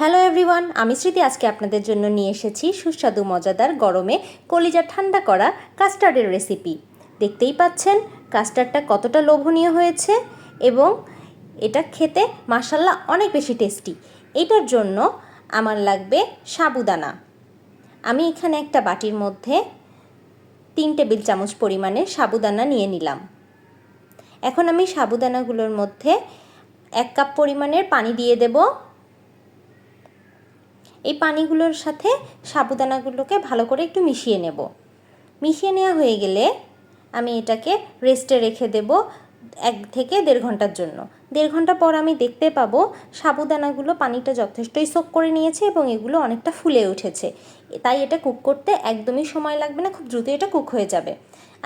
Hello everyone আমি স্মৃতি। আজকে আপনাদের জন্য নিয়ে এসেছি সুস্বাদু, মজাদার, গরমে কলিজা ঠান্ডা করা কাস্টার্ডের রেসিপি দেখতেই পাচ্ছেন কাস্টার্ডটা কতটা লোভনীয় হয়েছে এবং এটা খেতে মাসাল্লা অনেক বেশি টেস্টি এটার জন্য আমার লাগবে সাবুদানা। আমি এখানে একটা বাটির মধ্যে তিন টেবিল চামচ পরিমাণে সাবুদানা নিয়ে নিলাম। এখন আমি সাবুদানাগুলোর মধ্যে এক কাপ পরিমাণের পানি দিয়ে দেবো। এই পানিগুলোর সাথে সাবুদানাগুলোকে ভালো করে একটু মিশিয়ে নেব। মিশিয়ে নেওয়া হয়ে গেলে আমি এটাকে রেস্টে রেখে দেব এক থেকে দেড় ঘণ্টার জন্য। দেড় ঘণ্টা পর আমি দেখতে পাবো সাবুদানাগুলো পানিটা যথেষ্টই সোক করে নিয়েছে এবং এগুলো অনেকটা ফুলে উঠেছে। তাই এটা কুক করতে একদমই সময় লাগবে না, খুব দ্রুত এটা কুক হয়ে যাবে।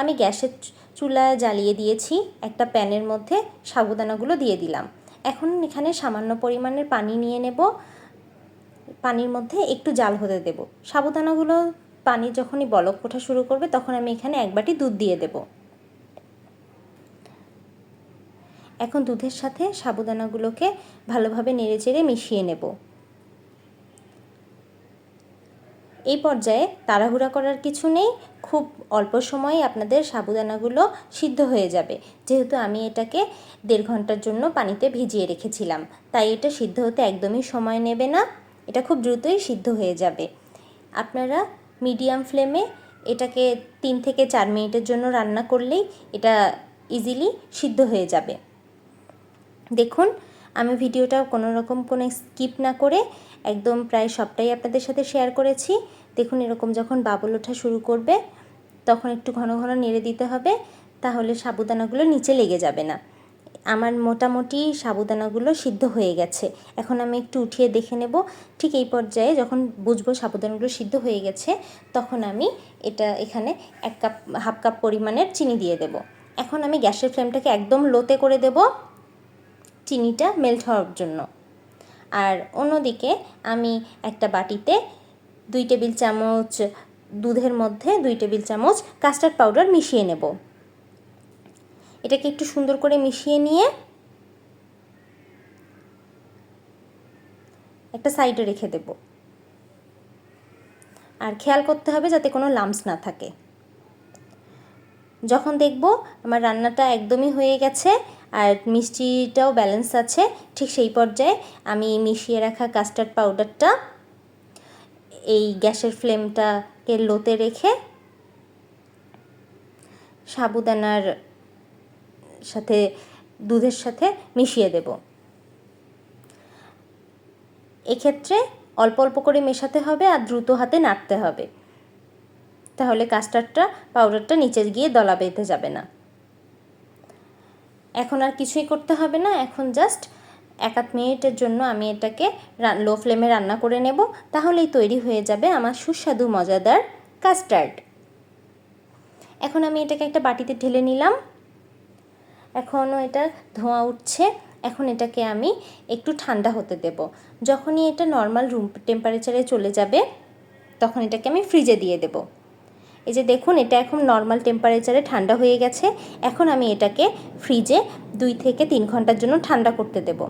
আমি গ্যাসের চুলা জ্বালিয়ে দিয়েছি, একটা প্যানের মধ্যে সাবুদানাগুলো দিয়ে দিলাম। এখন এখানে সামান্য পরিমাণের পানি নিয়ে নেব। পানির মধ্যে একটু জাল হতে দেব। সাবুদানাগুলো পানি যখনই বলক ওঠা শুরু করবে, তখন আমি এখানে এক বাটি দুধ দিয়ে দেব। এখন দুধের সাথে সাবুদানাগুলোকে ভালোভাবে নেড়ে চেড়ে মিশিয়ে নেব। এই পর্যায়ে তাড়াহুড়া করার কিছু নেই, খুব অল্প সময়ে আপনাদের সাবুদানাগুলো সিদ্ধ হয়ে যাবে। যেহেতু আমি এটাকে দেড় ঘণ্টার জন্য পানিতে ভিজিয়ে রেখেছিলাম, তাই এটা সিদ্ধ হতে একদমই সময় নেবে না। এটা খুব দ্রুতই সিদ্ধ হয়ে যাবে। আপনারা মিডিয়াম ফ্লেমে এটাকে তিন থেকে চার মিনিটের জন্য রান্না করলেই এটা ইজিলি সিদ্ধ হয়ে যাবে। দেখুন, আমি ভিডিওটা কোনো রকম কোনো স্কিপ না করে একদম প্রায় সবটাই আপনাদের সাথে শেয়ার করেছি। দেখুন, এরকম যখন বাবল ওঠা শুরু করবে, তখন একটু ঘন ঘন নেড়ে দিতে হবে, তাহলে সাবুদানাগুলো নিচে লেগে যাবে না। আমার মোটামুটি সাবুদানাগুলো সিদ্ধ হয়ে গেছে। এখন আমি একটু উঠিয়ে দেখে নেব। ঠিক এই পর্যায়ে যখন বুঝব সাবুদানাগুলো সিদ্ধ হয়ে গেছে, তখন আমি এটা এখানে এক কাপ, হাফ কাপ পরিমাণের চিনি দিয়ে দেব। এখন আমি গ্যাসের ফ্লেমটাকে একদম লোতে করে দেব চিনিটা মেল্ট হওয়ার জন্য। আর অন্যদিকে আমি একটা বাটিতে দুই টেবিল চামচ দুধের মধ্যে দুই টেবিল চামচ কাস্টার্ড পাউডার মিশিয়ে নেব। এটাকে একটু সুন্দর করে মিশিয়ে নিয়ে একটা সাইডে রেখে দেব। আর খেয়াল করতে হবে যাতে কোনো লামস না থাকে। যখন দেখব আমার রান্নাটা একদমই হয়ে গেছে আর মিষ্টিটাও ব্যালেন্স আছে, ঠিক সেই পর্যায়ে আমি মিশিয়ে রাখা কাস্টার্ড পাউডারটা এই গ্যাসের ফ্লেমটাকে লোতে রেখে সাবুদানার সাথে, দুধের সাথে মিশিয়ে দেব। এক্ষেত্রে অল্প অল্প করে মেশাতে হবে আর দ্রুত হাতে নাড়তে হবে। তাহলে কাস্টার্ডটা, পাউডারটা নিচে গিয়ে দলা বেঁধে যাবে না। এখন আর কিছুই করতে হবে না, এখন জাস্ট এক আধ মিনিটের জন্য আমি এটাকে লো ফ্লেমে রান্না করে নেব, তাহলেই তৈরি হয়ে যাবে আমার সুস্বাদু, মজাদার কাস্টার্ড। এখন আমি এটাকে একটা বাটিতে ঢেলে নিলাম। এখনও এটা ধোঁয়া উঠছে, এখন এটাকে আমি একটু ঠান্ডা হতে দেব। যখনই এটা নর্মাল রুম টেম্পারেচারে চলে যাবে, তখন এটাকে আমি ফ্রিজে দিয়ে দেব। এই যে দেখুন, এটা এখন নর্মাল টেম্পারেচারে ঠান্ডা হয়ে গেছে, এখন আমি এটাকে ফ্রিজে দুই থেকে তিন ঘণ্টার জন্য ঠান্ডা করতে দেব।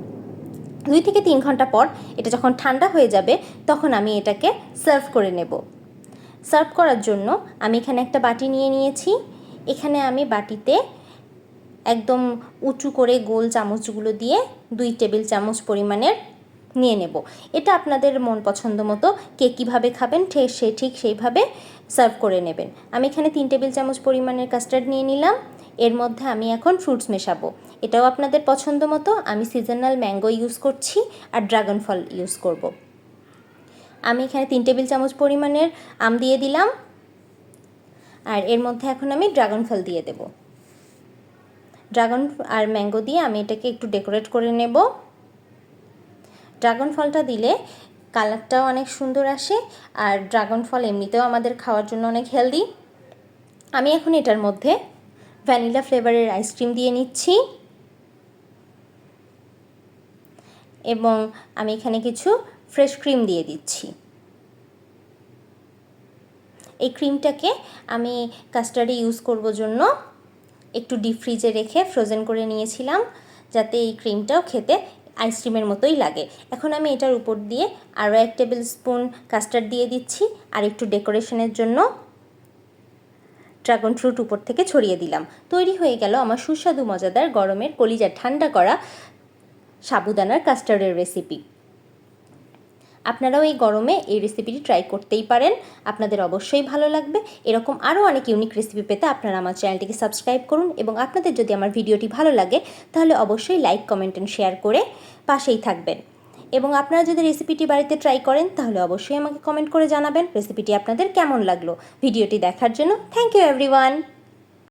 দুই থেকে তিন ঘণ্টা পর এটা যখন ঠান্ডা হয়ে যাবে, তখন আমি এটাকে সার্ভ করে নেব। সার্ভ করার জন্য আমি এখানে একটা বাটি নিয়ে নিয়েছি। এখানে আমি বাটিতে একদম উঁচু করে গোল চামচগুলো দিয়ে দুই টেবিল চামচ পরিমাণের নিয়ে নেব। এটা আপনাদের মন পছন্দ মতো কে কীভাবে খাবেন সে ঠিক সেইভাবে সার্ভ করে নেবেন। আমি এখানে তিন টেবিল চামচ পরিমাণের কাস্টার্ড নিয়ে নিলাম। এর মধ্যে আমি এখন ফ্রুটস মেশাবো। এটাও আপনাদের পছন্দ মতো। আমি সিজনাল ম্যাঙ্গো ইউজ করছি আর ড্রাগন ফল ইউজ করব। আমি এখানে তিন টেবিল চামচ পরিমাণের আম দিয়ে দিলাম। আর এর মধ্যে এখন আমি ড্রাগন ফল দিয়ে দেবো। ড্রাগন আর ম্যাঙ্গো দিয়ে আমি এটাকে একটু ডেকোরেট করে নেব। ড্রাগন ফলটা দিলে কালারটাও অনেক সুন্দর আসে আর ড্রাগন ফল এমনিতেও আমাদের খাওয়ার জন্য অনেক হেলদি। আমি এখন এটার মধ্যে ভ্যানিলা ফ্লেভারের আইসক্রিম দিয়ে নিচ্ছি। এবং আমি এখানে কিছু ফ্রেশ ক্রিম দিয়ে দিচ্ছি। এই ক্রিমটাকে আমি কাস্টার্ডে ইউজ করব জন্য। একটু ডিপ ফ্রিজে রেখে ফ্রোজেন করে নিয়েছিলাম, যাতে এই ক্রিমটাও খেতে আইসক্রিমের মতোই লাগে। এখন আমি এটার উপর দিয়ে আরও এক টেবিল স্পুন কাস্টার্ড দিয়ে দিচ্ছি, আর একটু ডেকোরেশনের জন্য ড্রাগন ফ্রুট উপর থেকে ছড়িয়ে দিলাম। তৈরি হয়ে গেল আমার সুস্বাদু, মজাদার, গরমের কলিজা ঠান্ডা করা সাবুদানার কাস্টার্ডের রেসিপি আপনারাও এই গরমে এই রেসিপিটি ট্রাই করতেই পারেন। আপনাদের অবশ্যই ভালো লাগবে। এরকম আরও অনেক ইউনিক রেসিপি পেতে আপনারা আমার চ্যানেলটিকে সাবস্ক্রাইব করুন এবং আপনাদের যদি আমার ভিডিওটি ভালো লাগে, তাহলে অবশ্যই লাইক কমেন্ট অ্যান্ড শেয়ার করে পাশেই থাকবেন। এবং আপনারা যদি রেসিপিটি বাড়িতে ট্রাই করেন, তাহলে অবশ্যই আমাকে কমেন্ট করে জানাবেন। রেসিপিটি আপনাদের কেমন লাগল? ভিডিওটি দেখার জন্য থ্যাংক ইউ এভরিওয়ান